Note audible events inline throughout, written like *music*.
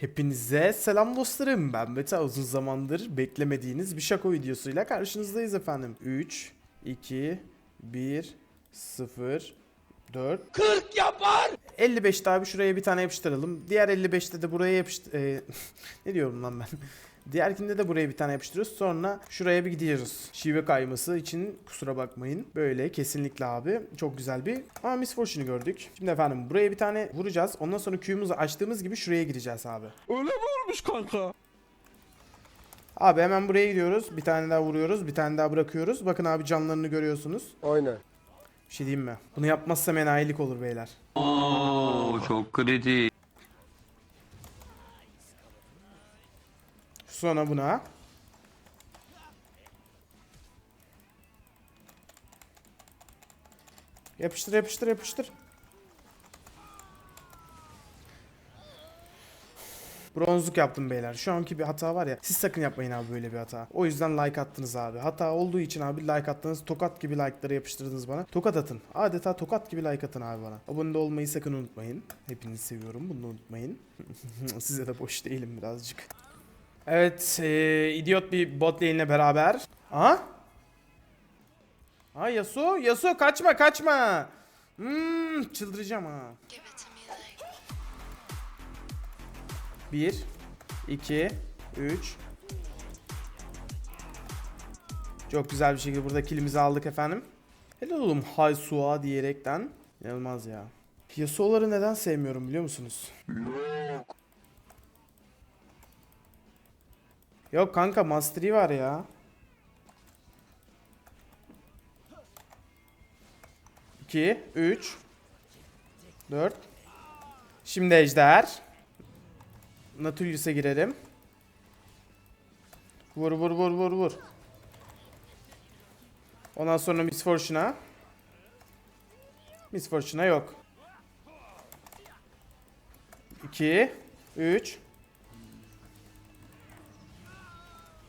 Hepinize selam dostlarım. Ben Beta uzun zamandır beklemediğiniz bir şako videosuyla karşınızdayız efendim. 3, 2, 1, 0, 4. 40 yapar! 55'te abi şuraya bir tane yapıştıralım. Diğer 55'te de buraya yapıştır... e, *laughs* ne diyorum lan ben? Diğerkinde de buraya bir tane yapıştırıyoruz. Sonra şuraya bir gidiyoruz. Şive kayması için kusura bakmayın. Böyle kesinlikle abi. Çok güzel bir... Ama Miss Fortune'u gördük. Şimdi efendim buraya bir tane vuracağız. Ondan sonra Q'muzu açtığımız gibi şuraya gireceğiz abi. Öyle mi olmuş kanka? Abi hemen buraya gidiyoruz. Bir tane daha vuruyoruz. Bir tane daha bırakıyoruz. Bakın abi canlarını görüyorsunuz. Aynen. Bir şey diyeyim mi? Bunu yapmazsam enayilik olur beyler. Oo çok kritik. Sonra buna. Yapıştır yapıştır yapıştır. Bronzluk yaptım beyler. Şu anki bir hata var ya. Siz sakın yapmayın abi böyle bir hata. O yüzden like attınız abi. Hata olduğu için abi like attınız. Tokat gibi like'ları yapıştırdınız bana. Tokat atın. Adeta tokat gibi like atın abi bana. Abone olmayı sakın unutmayın. Hepinizi seviyorum. Bunu unutmayın. *laughs* Size de boş değilim birazcık. Evet, eee, idiot bir bot lane'le beraber. Aha. Ha Yasuo, Yasuo kaçma kaçma. Hmm, çıldıracağım ha. 1 2 3 Çok güzel bir şekilde burada kilimizi aldık efendim. Helal oğlum Haysua diyerekten. İnanılmaz ya. Yasuo'ları neden sevmiyorum biliyor musunuz? Yok kanka Mastery var ya. 2 3 4 Şimdi ejder. Natulius'e girerim. Vur vur vur vur vur. Ondan sonra Miss Fortune'a. Miss Fortune'a yok. 2 3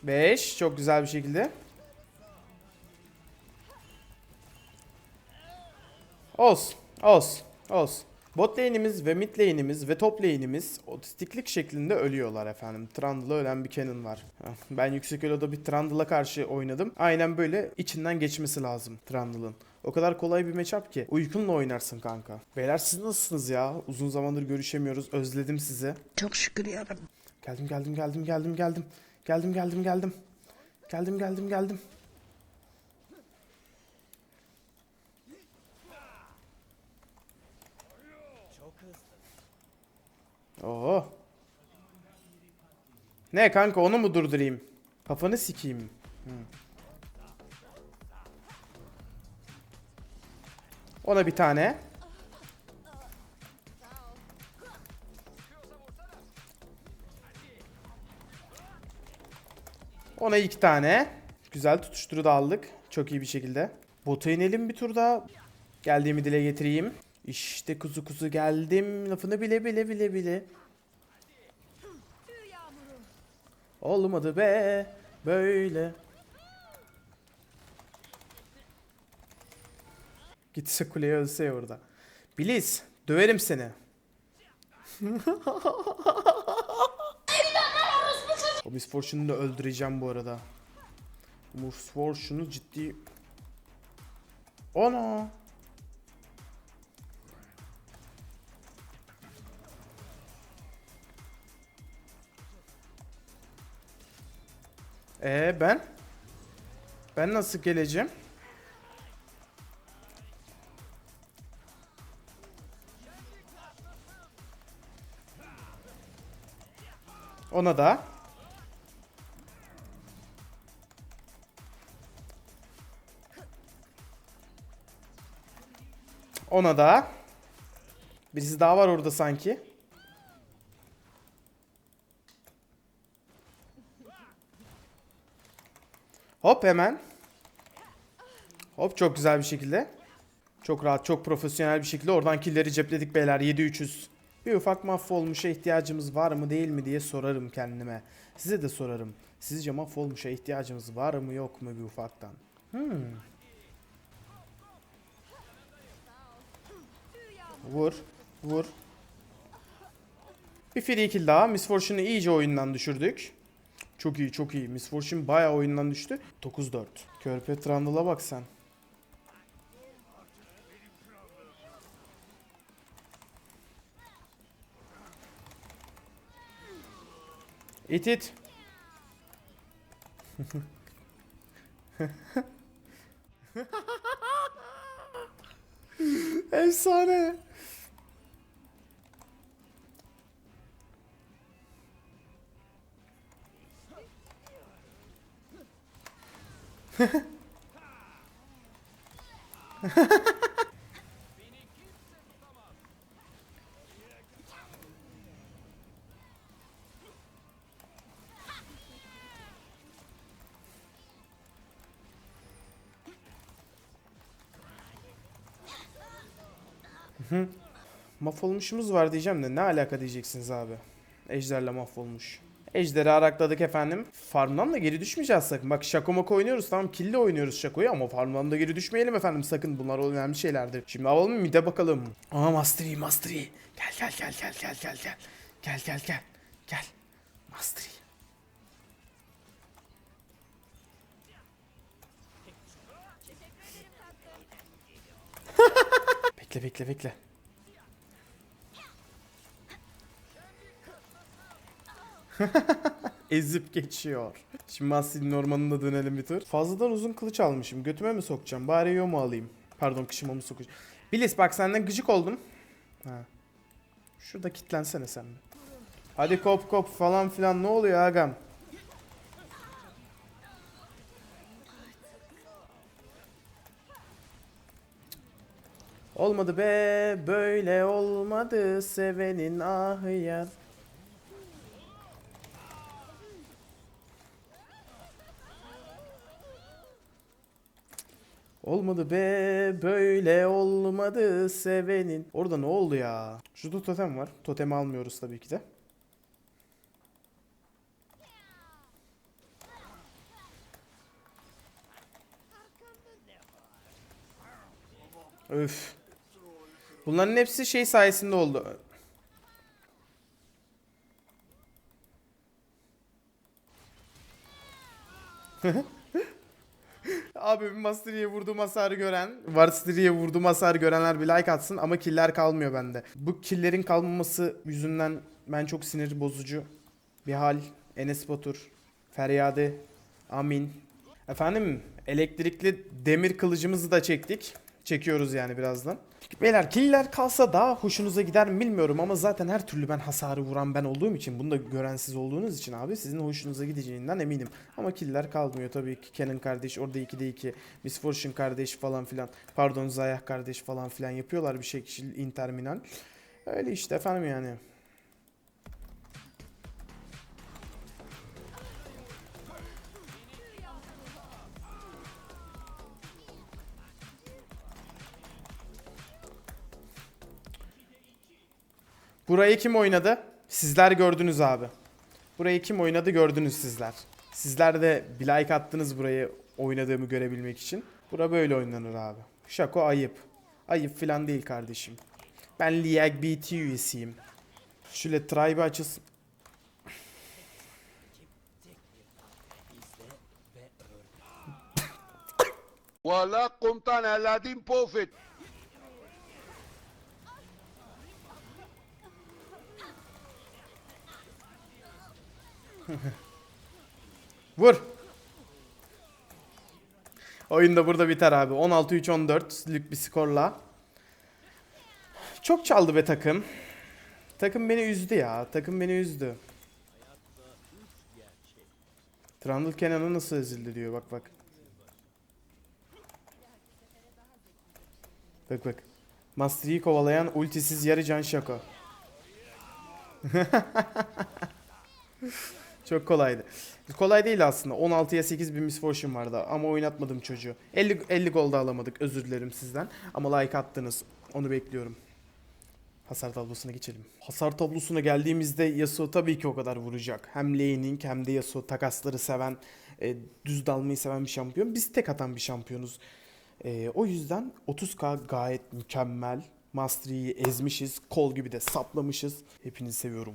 5 çok güzel bir şekilde. Olsun. Olsun. Olsun. Bot lane'imiz ve mid lane'imiz ve top lane'imiz otistiklik şeklinde ölüyorlar efendim. Trundle'a ölen bir Canon var. Heh, Ben yüksek elo'da bir Trundle'a karşı oynadım. Aynen böyle içinden geçmesi lazım Trundle'ın. O kadar kolay bir matchup ki. Uykunla oynarsın kanka. Beyler siz nasılsınız ya? Uzun zamandır görüşemiyoruz. Özledim sizi. Çok şükür yarabbim. Geldim geldim geldim geldim geldim. Geldim geldim geldim. Geldim geldim geldim. Oo. Ne kanka onu mu durdurayım? Kafanı sikeyim. Hı. Ona bir tane. Ona iki tane. Güzel tutuşturu da aldık. Çok iyi bir şekilde. Bota inelim bir tur daha. Geldiğimi dile getireyim. İşte kuzu kuzu geldim. Lafını bile bile bile bile. Olmadı be. Böyle. Gitse kuleye ölse ya orada. Biliz. Döverim seni. *laughs* O Miss Fortune'u da öldüreceğim bu arada. Miss Fortune'u ciddi... Ana! Ee ben? Ben nasıl geleceğim? Ona da. Ona da. Birisi daha var orada sanki. Hop hemen. Hop çok güzel bir şekilde. Çok rahat, çok profesyonel bir şekilde oradan killeri cepledik beyler 7-300. Bir ufak mahvolmuşa ihtiyacımız var mı değil mi diye sorarım kendime. Size de sorarım. Sizce mahvolmuşa ihtiyacımız var mı yok mu bir ufaktan? Hmm. Vur, vur. Bir free kill daha. Miss Fortune'u iyice oyundan düşürdük. Çok iyi çok iyi. Miss Fortune bayağı oyundan düştü. 9-4. Körpe Trundle'a bak sen. İt it. *laughs* Efsane. Mahvolmuşumuz var diyeceğim de ne alaka diyeceksiniz abi. Ejderle mahvolmuş. Ejderi arakladık efendim. Farmdan da geri düşmeyeceğiz sakın. Bak Şako Mako oynuyoruz tamam killi oynuyoruz Şako'yu ama farmdan da geri düşmeyelim efendim sakın. Bunlar önemli şeylerdir. Şimdi alalım mide bakalım. Aa Mastery Mastery. Gel gel gel gel gel gel gel. Gel gel gel. Gel. Mastery. *laughs* bekle bekle bekle. *laughs* Ezip geçiyor. Şimdi Master'in ormanına dönelim bir tur. Fazladan uzun kılıç almışım. Götüme mi sokacağım? Bari yo mu alayım? Pardon kışıma mı sokacağım? Bilis bak senden gıcık oldum. Ha. Şurada kitlensene sen. Hadi kop kop falan filan ne oluyor agam? Olmadı be böyle olmadı sevenin ahı yer. Olmadı be böyle olmadı sevenin. Orada ne oldu ya? Şurada totem var. Totemi almıyoruz tabii ki de. Öf. Bunların hepsi şey sayesinde oldu. *laughs* Abi Mastery'e vurduğum hasarı gören, Varstery'e vurduğum hasarı görenler bir like atsın ama killer kalmıyor bende. Bu killerin kalmaması yüzünden ben çok sinir bozucu bir hal. Enes Batur, Feryade, Amin. Efendim elektrikli demir kılıcımızı da çektik. Çekiyoruz yani birazdan. Beyler killer kalsa daha hoşunuza gider mi bilmiyorum ama zaten her türlü ben hasarı vuran ben olduğum için bunu da gören siz olduğunuz için abi sizin hoşunuza gideceğinden eminim. Ama killer kalmıyor tabii ki Kenan kardeş orada 2'de 2 Miss Fortune kardeş falan filan pardon Zayah kardeş falan filan yapıyorlar bir şekilde interminal. Öyle işte efendim yani. Burayı kim oynadı? Sizler gördünüz abi. Burayı kim oynadı gördünüz sizler. Sizler de bir like attınız burayı oynadığımı görebilmek için. Bura böyle oynanır abi. Şako ayıp. Ayıp filan değil kardeşim. Ben Liag BT üyesiyim. Şöyle tribe açılsın. Voilà komutan Aladdin Prophet. *laughs* Vur. Oyun da burada biter abi. 16-3-14'lük bir skorla. Çok çaldı be takım. Takım beni üzdü ya. Takım beni üzdü. Trundle Kenan'ı nasıl ezildi diyor bak bak. Bak bak. Mastery'i kovalayan ultisiz yarı can şako. *laughs* Çok kolaydı. Kolay değil aslında. 16'ya 8 bir Miss Fortune vardı ama oynatmadım çocuğu. 50 50 gol da alamadık. Özür dilerim sizden. Ama like attınız. Onu bekliyorum. Hasar tablosuna geçelim. Hasar tablosuna geldiğimizde Yasuo tabii ki o kadar vuracak. Hem laning hem de Yasuo takasları seven, e, düz dalmayı seven bir şampiyon. Biz tek atan bir şampiyonuz. E, o yüzden 30k gayet mükemmel. Mastery'yi ezmişiz. Kol gibi de saplamışız. Hepinizi seviyorum.